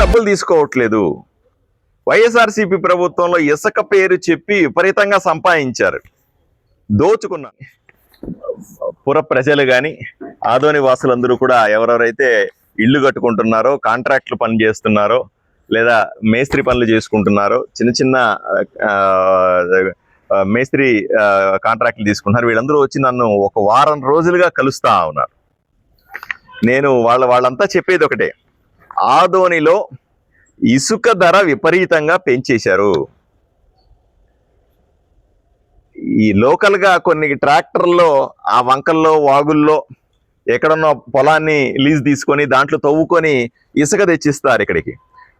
డబ్బులు తీసుకోవట్లేదు. వైఎస్ఆర్సీపీ ప్రభుత్వంలో ఇసుక పేరు చెప్పి విపరీతంగా సంపాదించారు. దోచుకున్న. పుర ప్రజలు కానీ ఆదోని వాసులందరూ కూడా ఎవరెవరైతే ఇల్లు కట్టుకుంటున్నారో కాంట్రాక్ట్లు పని చేస్తున్నారో లేదా మేస్త్రి పనులు చేసుకుంటున్నారో చిన్న చిన్న మేస్త్రి కాంట్రాక్ట్లు తీసుకుంటున్నారు. వీళ్ళందరూ వచ్చి నన్ను ఒక వారం రోజులుగా కలుస్తా ఉన్నారు. నేను వాళ్ళ వాళ్ళంతా చెప్పేది ఒకటే. ఆదోనిలో ఇసుక ధర విపరీతంగా పెంచేశారు. ఈ లోకల్గా కొన్ని ట్రాక్టర్లో ఆ వంకల్లో వాగుల్లో ఎక్కడన్నా పొలాన్ని లీజ్ తీసుకొని దాంట్లో తవ్వుకొని ఇసుక తెచ్చిస్తారు ఇక్కడికి.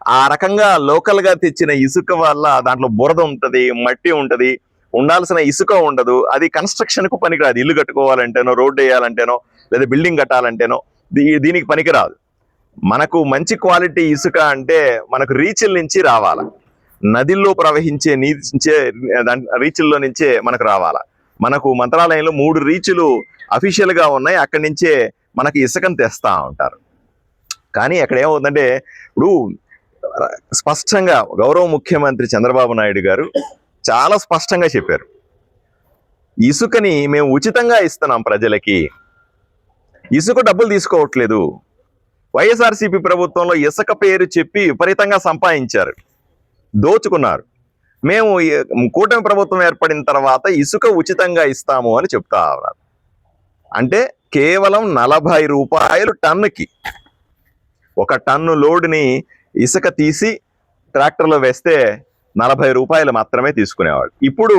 ఆ రకంగా లోకల్గా తెచ్చిన ఇసుక వల్ల దాంట్లో బురద ఉంటుంది మట్టి ఉంటుంది ఉండాల్సిన ఇసుక ఉండదు. అది కన్స్ట్రక్షన్కు పనికిరాదు. ఇల్లు కట్టుకోవాలంటేనో రోడ్డు వేయాలంటేనో లేదా బిల్డింగ్ కట్టాలంటేనో దీ- దీనికి పనికిరాదు. మనకు మంచి క్వాలిటీ ఇసుక అంటే మనకు రీచ్ల నుంచి రావాల. నదిల్లో ప్రవహించే నీచే రీచ్ల్లో నుంచే మనకు రావాలా. మనకు మంత్రాలయంలో మూడు రీచులు అఫీషియల్గా ఉన్నాయి. అక్కడి నుంచే మనకి ఇసుకను తెస్తా ఉంటారు. కానీ అక్కడ ఏమవుతుందంటే ఇప్పుడు స్పష్టంగా గౌరవ ముఖ్యమంత్రి చంద్రబాబు నాయుడు గారు చాలా స్పష్టంగా చెప్పారు. ఇసుకని మేము ఉచితంగా ఇస్తున్నాం ప్రజలకి. ఇసుక డబ్బులు తీసుకోవట్లేదు. వైఎస్ఆర్సీపీ ప్రభుత్వంలో ఇసుక పేరు చెప్పి విపరీతంగా సంపాదించారు. దోచుకున్నారు. మేము కూటమి ప్రభుత్వం ఏర్పడిన తర్వాత ఇసుక ఉచితంగా ఇస్తాము అని చెప్తా ఉన్నారు. అంటే కేవలం నలభై రూపాయలు టన్నుకి ఒక టన్ను లోడుని ఇసుక తీసి ట్రాక్టర్లో వేస్తే నలభై రూపాయలు మాత్రమే తీసుకునేవాడు ఇప్పుడు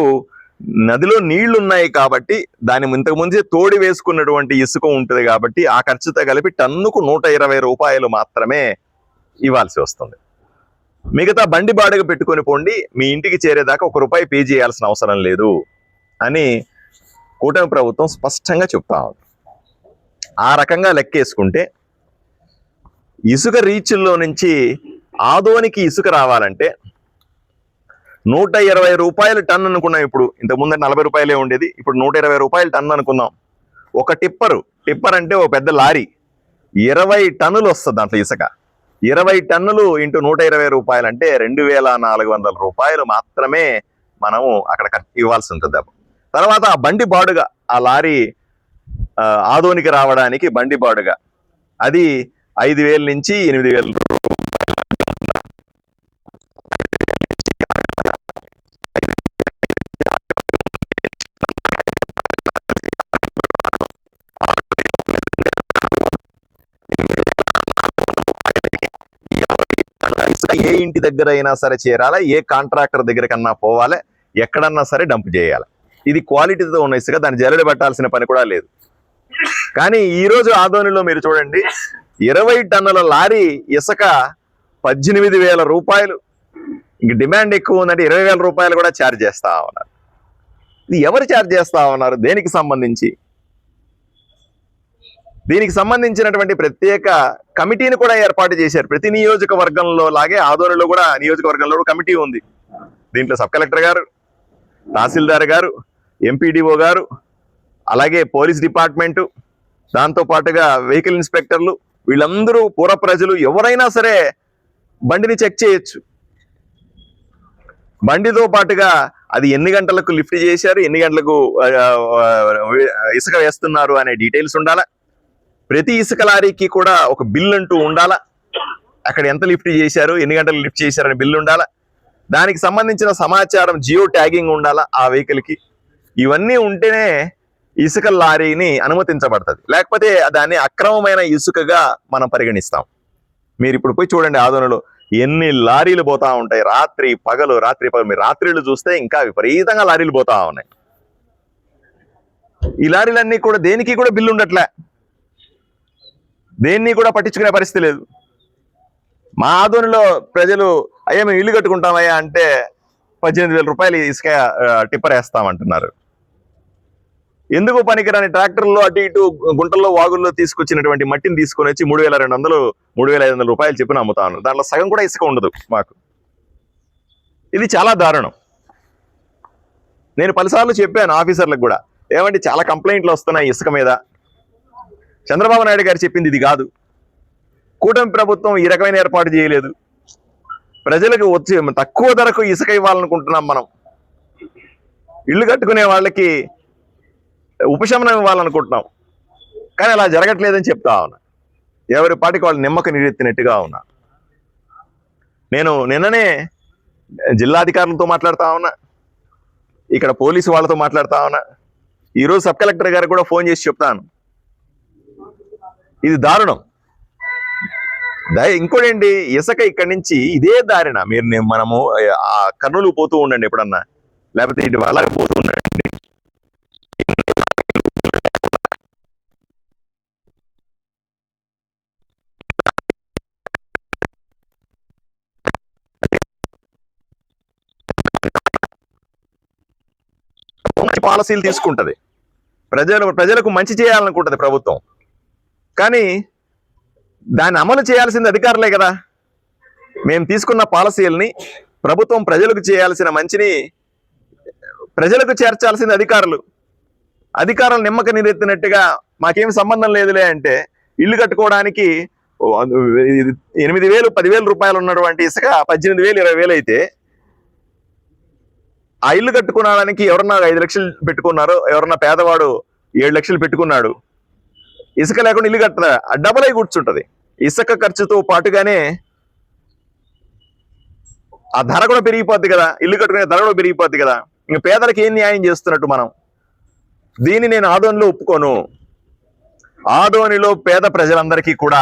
నదిలో నీళ్ళు ఉన్నాయి కాబట్టి దాని ఇంతకు ముందే తోడి వేసుకున్నటువంటి ఇసుక ఉంటుంది కాబట్టి ఆ ఖర్చుతో కలిపి టన్నుకు నూట ఇరవై రూపాయలు మాత్రమే ఇవ్వాల్సి వస్తుంది. మిగతా బండి బాడుగ పెట్టుకొని పోండి మీ ఇంటికి చేరేదాకా ఒక రూపాయి పే చేయాల్సిన అవసరం లేదు అని కూటమి ప్రభుత్వం స్పష్టంగా చెప్తా ఉంది. ఆ రకంగా లెక్కేసుకుంటే ఇసుక రీచ్ల్లో నుంచి ఆదోనికి ఇసుక రావాలంటే నూట ఇరవై రూపాయలు టన్ అనుకున్నాం ఇప్పుడు. ఇంత ముందు నలభై రూపాయలే ఉండేది. ఇప్పుడు నూట ఇరవై రూపాయలు టన్ అనుకుందాం. ఒక టిప్పరు. టిప్పర్ అంటే ఒక పెద్ద లారీ. ఇరవై టన్నులు వస్తుంది దాంట్లో ఇసుక. ఇరవై టన్నులు ఇంటూ నూట ఇరవై రూపాయలు అంటే రెండు వేల నాలుగు వందల రూపాయలు మాత్రమే మనము అక్కడ ఇవ్వాల్సి ఉంటుంది తర్వాత ఆ బండి బాడుగా. ఆ లారీ ఆదోనికి రావడానికి బండి బాడుగా. అది ఐదు వేల నుంచి ఎనిమిది వేల ఏ ఇంటి దగ్గర అయినా సరే చేరాలా ఏ కాంట్రాక్టర్ దగ్గర కన్నా పోవాలి ఎక్కడన్నా సరే డంప్ చేయాలి. ఇది క్వాలిటీతో ఉన్న ఇసుక దాన్ని జల్లెడ పెట్టాల్సిన పని కూడా లేదు. కానీ ఈ రోజు ఆదోనిలో మీరు చూడండి ఇరవై టన్నుల లారీ ఇసుక పద్దెనిమిది వేల రూపాయలు. ఇంక డిమాండ్ ఎక్కువ ఉందంటే ఇరవై వేల రూపాయలు కూడా ఛార్జ్ చేస్తా ఉన్నారు. ఇది ఎవరు ఛార్జ్ చేస్తా ఉన్నారు? దేనికి సంబంధించి? దీనికి సంబంధించినటువంటి ప్రత్యేక కమిటీని కూడా ఏర్పాటు చేశారు. ప్రతి నియోజకవర్గంలో లాగే ఆదోనిలో కూడా నియోజకవర్గంలో కమిటీ ఉంది. దీంట్లో సబ్ కలెక్టర్ గారు తహసీల్దార్ గారు ఎంపీడీఓ గారు అలాగే పోలీస్ డిపార్ట్మెంటు దాంతో పాటుగా వెహికల్ ఇన్స్పెక్టర్లు వీళ్ళందరూ పూర ప్రజలు ఎవరైనా సరే బండిని చెక్ చేయొచ్చు. బండితో పాటుగా అది ఎన్ని గంటలకు లిఫ్ట్ చేశారు ఎన్ని గంటలకు ఇసుక వేస్తున్నారు అనే డీటెయిల్స్ ఉండాలా? ప్రతి ఇసుక లారీకి కూడా ఒక బిల్ అంటూ ఉండాలా? అక్కడ ఎంత లిఫ్ట్ చేశారు? ఎన్ని గంటలు లిఫ్ట్ చేశారని బిల్లు ఉండాలా? దానికి సంబంధించిన సమాచారం జియో ట్యాగింగ్ ఉండాలా ఆ వెహికల్కి ఇవన్నీ ఉంటేనే ఇసుక లారీని అనుమతించబడుతుంది. లేకపోతే దాన్ని అక్రమమైన ఇసుకగా మనం పరిగణిస్తాం. మీరు ఇప్పుడు పోయి చూడండి ఆదోనలో ఎన్ని లారీలు పోతా ఉంటాయి. రాత్రి పగలు రాత్రి పగలు. మీరు రాత్రిలు చూస్తే ఇంకా విపరీతంగా లారీలు పోతా ఉన్నాయి. ఈ లారీలన్నీ కూడా దేనికి కూడా బిల్లు ఉండట్లే. దేన్ని కూడా పట్టించుకునే పరిస్థితి లేదు. మా ఆదోనిలో ప్రజలు అయ్యా మేము ఇల్లు కట్టుకుంటామయ్యా అంటే పద్దెనిమిది వేల రూపాయలు ఇసుక టిప్పర్ వేస్తామంటున్నారు. ఎందుకు పనికిరాని ట్రాక్టర్లో అటు ఇటు గుంటల్లో వాగుల్లో తీసుకొచ్చినటువంటి మట్టిని తీసుకొని వచ్చి మూడు వేల రెండు వందలు మూడు వేల ఐదు వందల రూపాయలు చెప్పిన అమ్ముతా ఉన్నారు. దాంట్లో సగం కూడా ఇసుక ఉండదు మాకు. ఇది చాలా దారుణం. నేను పలుసార్లు చెప్పాను ఆఫీసర్లకు కూడా ఏమంటే చాలా కంప్లైంట్లు వస్తున్నాయి ఇసుక మీద. చంద్రబాబు నాయుడు గారు చెప్పింది ఇది కాదు. కూటమి ప్రభుత్వం ఈ రకమైన ఏర్పాటు చేయలేదు. ప్రజలకు వచ్చి తక్కువ ధరకు ఇసుక ఇవ్వాలనుకుంటున్నాం మనం. ఇల్లు కట్టుకునే వాళ్ళకి ఉపశమనం ఇవ్వాలనుకుంటున్నాం. కానీ అలా జరగట్లేదని చెప్తా ఉన్నా. ఎవరి పాటికి వాళ్ళు నిమ్మక నీరెత్తినట్టుగా ఉన్నా. నేను నిన్ననే జిల్లాధికారులతో మాట్లాడుతూ ఉన్నా. ఇక్కడ పోలీసు వాళ్ళతో మాట్లాడుతూ ఉన్నా. ఈరోజు సబ్ కలెక్టర్ గారికి కూడా ఫోన్ చేసి చెప్తాను. ఇది దారుణం. దయ ఇంకోటేంటి? ఇసుక ఇక్కడి నుంచి ఇదే దారిన. మీరు మనము ఆ కర్నూలు పోతూ ఉండండి ఎప్పుడన్నా. లేకపోతే ఇటు అలాగే పోతూ ఉండండి. మంచి పాలసీలు తీసుకుంటది. ప్రజలు ప్రజలకు మంచి చేయాలనుకుంటది ప్రభుత్వం. కానీ దాన్ని అమలు చేయాల్సింది అధికారులే కదా. మేము తీసుకున్న పాలసీలని ప్రభుత్వం ప్రజలకు చేయాల్సిన మంచిని ప్రజలకు చేర్చాల్సింది అధికారులు. అధికారులు నిమ్మక నీరెత్తినట్టుగా మాకేం సంబంధం లేదులే అంటే ఇల్లు కట్టుకోవడానికి ఎనిమిది వేలు పదివేలు రూపాయలు ఉన్నటువంటి ఇసుక పద్దెనిమిది వేలు ఇరవై వేలు అయితే ఆ ఇల్లు కట్టుకోవడానికి ఎవరన్నా ఐదు లక్షలు పెట్టుకున్నారో ఎవరన్నా పేదవాడు ఏడు లక్షలు పెట్టుకున్నాడు. ఇసుక లేకుండా ఇల్లు కట్టదా డబల్ అయి కూర్చుంటుంది ఇసుక ఖర్చుతో పాటుగానే ఆ ధర కూడా పెరిగిపోద్ది కదా. ఇల్లు కట్టుకునే ధర కూడా పెరిగిపోద్ది కదా. ఇంకా పేదలకు ఏం న్యాయం చేస్తున్నట్టు మనం? దీన్ని నేను ఆదోనిలో ఒప్పుకోను. ఆదోనిలో పేద ప్రజలందరికీ కూడా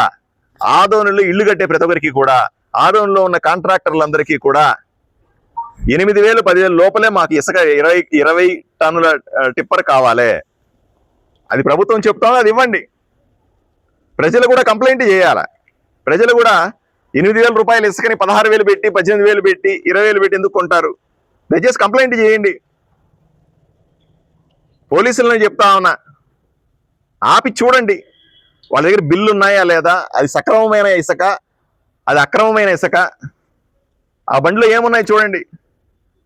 ఆదోనిలో ఇల్లు కట్టే ప్రతి ఒక్కరికి కూడా ఆదోనిలో ఉన్న కాంట్రాక్టర్లందరికీ కూడా ఎనిమిది వేలు పదివేలు లోపలే మాకు ఇసుక ఇరవై ఇరవై టన్నుల టిప్పర్ కావాలి. అది ప్రభుత్వం చెప్తామో అది ఇవ్వండి. ప్రజలు కూడా కంప్లైంట్ చేయాలి? ప్రజలు కూడా ఎనిమిది వేల రూపాయలు ఇసుకని పదహారు వేలు పెట్టి పద్దెనిమిది వేలు పెట్టి ఇరవై వేలు పెట్టి ఎందుకు కొంటారు? దయచేసి కంప్లైంట్ చేయండి. పోలీసులను చెప్తా ఉన్నా. ఆపి చూడండి. వాళ్ళ దగ్గర బిల్లు ఉన్నాయా లేదా? అది సక్రమమైన ఇసుక? అది అక్రమమైన ఇసుక? ఆ బండిలో ఏమున్నాయి చూడండి.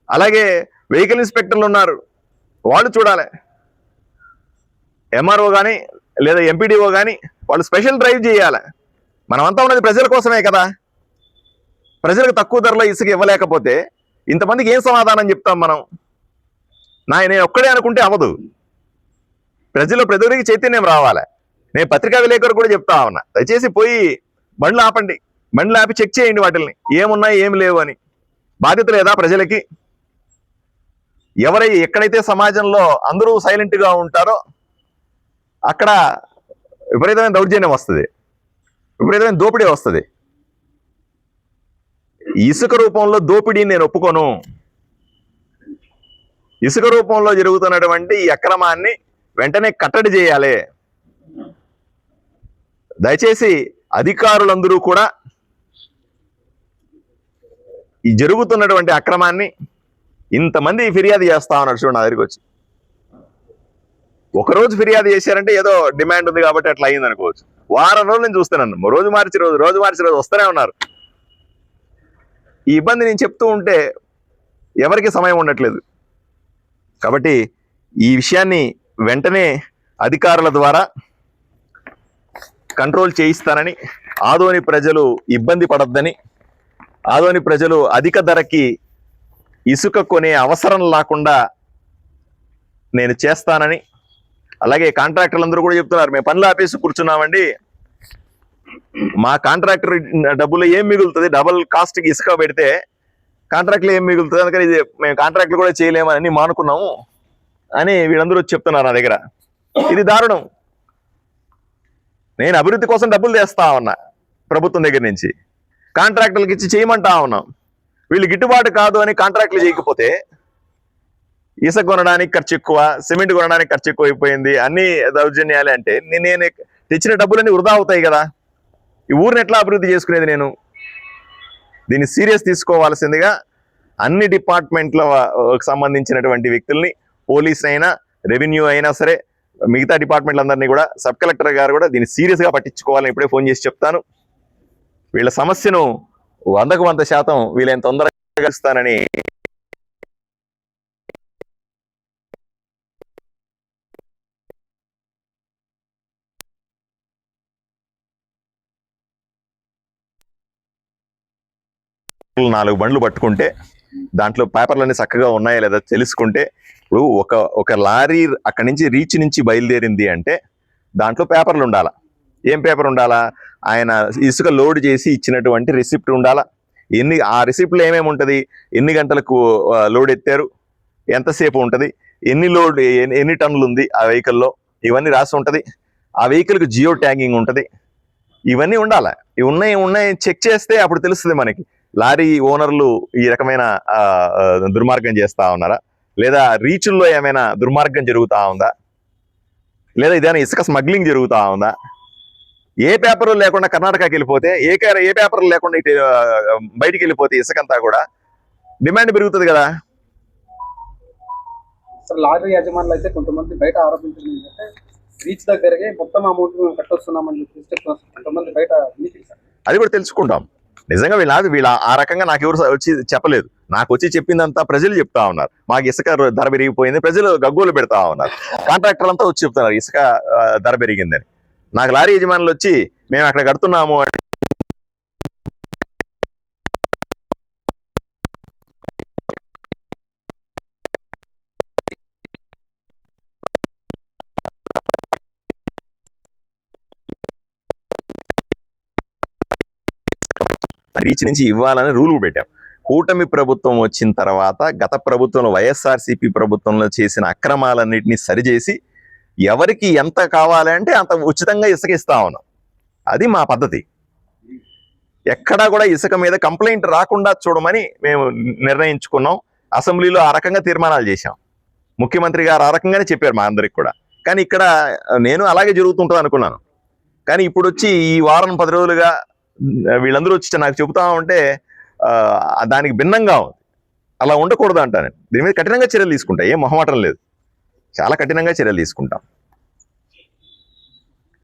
అలాగే వెహికల్ ఇన్స్పెక్టర్లు ఉన్నారు. వాళ్ళు చూడాలి. ఎంఆర్ఓ కానీ లేదా ఎంపీడీఓ కానీ వాళ్ళు స్పెషల్ డ్రైవ్ చేయాలి. మనమంతా ఉన్నది ప్రజల కోసమే కదా. ప్రజలకు తక్కువ ధరలో ఇసుక ఇవ్వలేకపోతే ఇంతమందికి ఏం సమాధానం చెప్తాం మనం? నా నేను ఒక్కడే అనుకుంటే అవ్వదు. ప్రజలు ప్రజలకి చైతన్యం రావాలి. నేను పత్రికా విలేకరు కూడా చెప్తా ఉన్నా. దయచేసి పోయి బండ్లు ఆపండి. బండ్లు ఆపి చెక్ చేయండి వాటిని ఏమున్నాయి ఏమి లేవు అని. బాధ్యత లేదా ప్రజలకి? ఎవరై ఎక్కడైతే సమాజంలో అందరూ సైలెంట్గా ఉంటారో అక్కడ విపరీతమైన దౌర్జన్యం వస్తుంది. విపరీతమైన దోపిడీ వస్తుంది. ఇసుక రూపంలో దోపిడీని నేను ఒప్పుకోను. ఇసుక రూపంలో జరుగుతున్నటువంటి ఈ అక్రమాన్ని వెంటనే కట్టడి చేయాలి. దయచేసి అధికారులందరూ కూడా ఈ జరుగుతున్నటువంటి అక్రమాన్ని ఇంతమంది ఫిర్యాదు చేస్తా ఉన్నారు చూడండి నా దగ్గరికి వచ్చి. ఒక రోజు ఫిర్యాదు చేశారంటే ఏదో డిమాండ్ ఉంది కాబట్టి అట్లా అయింది అనుకోవచ్చు. వారం రోజులు నేను చూస్తున్నాను రోజు మార్చి రోజు రోజు మార్చి రోజు వస్తూనే ఉన్నారు. ఈ ఇబ్బంది నేను చెప్తూ ఉంటే ఎవరికి సమయం ఉండట్లేదు. కాబట్టి ఈ విషయాన్ని వెంటనే అధికారుల ద్వారా కంట్రోల్ చేయిస్తానని ఆదోని ప్రజలు ఇబ్బంది పడద్దని ఆదోని ప్రజలు అధిక ధరకి ఇసుక కొనే అవసరం లేకుండా నేను చేస్తానని అలాగే కాంట్రాక్టర్లు అందరూ కూడా చెప్తున్నారు మేము పనులు ఆపేసి కూర్చున్నామండి. మా కాంట్రాక్టర్ డబ్బులు ఏం మిగులుతుంది? డబల్ కాస్ట్కి ఇసుక పెడితే కాంట్రాక్ట్లు ఏం మిగులుతుంది? అందుకని ఇది మేము కాంట్రాక్ట్లు కూడా చేయలేమని మానుకున్నాము అని వీళ్ళందరూ చెప్తున్నారు నా దగ్గర. ఇది దారుణం. నేను అభివృద్ధి కోసం డబ్బులు తెస్తా ఉన్నా ప్రభుత్వం దగ్గర నుంచి. కాంట్రాక్టులకు ఇచ్చి చేయమంటా ఉన్నాం. వీళ్ళు గిట్టుబాటు కాదు అని కాంట్రాక్టులు చేయకపోతే ఇసుక కొనడానికి ఖర్చు ఎక్కువ సిమెంట్ కొనడానికి ఖర్చు ఎక్కువ అయిపోయింది అన్ని దౌర్జన్యాలే అంటే నేను తెచ్చిన డబ్బులన్నీ వృధా అవుతాయి కదా. ఈ ఊరిని ఎట్లా అభివృద్ధి చేసుకునేది నేను? దీన్ని సీరియస్ తీసుకోవాల్సిందిగా అన్ని డిపార్ట్మెంట్లకు సంబంధించినటువంటి వ్యక్తుల్ని పోలీస్ అయినా రెవెన్యూ అయినా సరే మిగతా డిపార్ట్మెంట్లందరినీ కూడా సబ్ కలెక్టర్ గారు కూడా దీన్ని సీరియస్గా పట్టించుకోవాలని ఇప్పుడే ఫోన్ చేసి చెప్తాను. వీళ్ళ సమస్యను వందకు వంద శాతం వీలైన తొందరగా ఇస్తానని ట్రక్కులు నాలుగు బండ్లు పట్టుకుంటే దాంట్లో పేపర్లన్నీ చక్కగా ఉన్నాయా లేదా తెలుసుకుంటే ఇప్పుడు ఒక ఒక లారీ అక్కడి నుంచి రీచ్ నుంచి బయలుదేరింది అంటే దాంట్లో పేపర్లు ఉండాలా. ఏం పేపర్ ఉండాలా? ఆయన ఇసుక లోడ్ చేసి ఇచ్చినటువంటి రిసిప్ట్ ఉండాలా. ఎన్ని ఆ రిసిప్ట్లో ఏమేమి ఉంటుంది? ఎన్ని గంటలకు లోడ్ ఎత్తారు? ఎంతసేపు ఉంటుంది? ఎన్ని లోడ్ ఎన్ని- ఎన్ని టన్నులు ఉంది ఆ వెహికల్లో? ఇవన్నీ రాసి ఉంటుంది. ఆ వెహికల్కి జియో ట్యాగింగ్ ఉంటుంది. ఇవన్నీ ఉండాలి. ఇవి ఉన్నాయి ఉన్నాయి చెక్ చేస్తే అప్పుడు తెలుస్తుంది మనకి. లారీ ఓనర్లు ఈ రకమైన దుర్మార్గం చేస్తా ఉన్నారా? లేదా రీచుల్లో ఏమైనా దుర్మార్గం జరుగుతా ఉందా? లేదా ఇదేమైనా ఇసుక స్మగ్లింగ్ జరుగుతా ఉందా? ఏ పేపర్ లేకుండా కర్ణాటకకి వెళ్ళిపోతే ఏ ఏ పేపర్ లేకుండా ఇటు బయటికి వెళ్ళిపోతే ఇసుకంతా కూడా డిమాండ్ పెరుగుతుంది కదా? లారీ యజమానులు అయితే కొంతమంది బయట ఆరోపించింది ఏంటంటే బీచ్ దగ్గరకే మొత్తం అమౌంట్ మేము కట్టొస్తున్నామని చెప్పేసి కొంతమంది బయట అది కూడా తెలుసుకుంటాం. నిజంగా వీళ్ళ వీళ్ళ ఆ రకంగా నాకు ఎవరు వచ్చి చెప్పలేదు. నాకు వచ్చి చెప్పిందంతా ప్రజలు చెప్తా ఉన్నారు. మాకు ఇసుక ధర పెరిగిపోయింది ప్రజలు గగ్గోలు పెడతా ఉన్నారు. కాంట్రాక్టర్ అంతా వచ్చి చెప్తున్నారు ఇసుక ధర పెరిగిందని. నాకు లారీ యజమానులు వచ్చి మేము అక్కడ కడుతున్నాము అంటే రీచ్ నుంచి ఇవ్వాలని రూల్ పెట్టాం. కూటమి ప్రభుత్వం వచ్చిన తర్వాత గత ప్రభుత్వంలో వైఎస్ఆర్సీపీ ప్రభుత్వంలో చేసిన అక్రమాలన్నింటినీ సరిచేసి ఎవరికి ఎంత కావాలంటే అంత ఉచితంగా ఇసుక ఇస్తా ఉన్నాం. అది మా పద్ధతి. ఎక్కడా కూడా ఇసుక మీద కంప్లైంట్ రాకుండా చూడమని మేము నిర్ణయించుకున్నాం. అసెంబ్లీలో ఆ రకంగా తీర్మానాలు చేశాం. ముఖ్యమంత్రి గారు ఆ రకంగానే చెప్పారు మా అందరికి కూడా. కానీ ఇక్కడ నేను అలాగే జరుగుతుంటుంది అనుకున్నాను. కానీ ఇప్పుడు వచ్చి ఈ వారం పది రోజులుగా వీళ్ళందరూ వచ్చి నాకు చెబుతా ఉంటే దానికి భిన్నంగా ఉంది. అలా ఉండకూడదు అంటాను దీని మీద కఠినంగా చర్యలు తీసుకుంటా. ఏం మొహమాటం లేదు. చాలా కఠినంగా చర్యలు తీసుకుంటాం.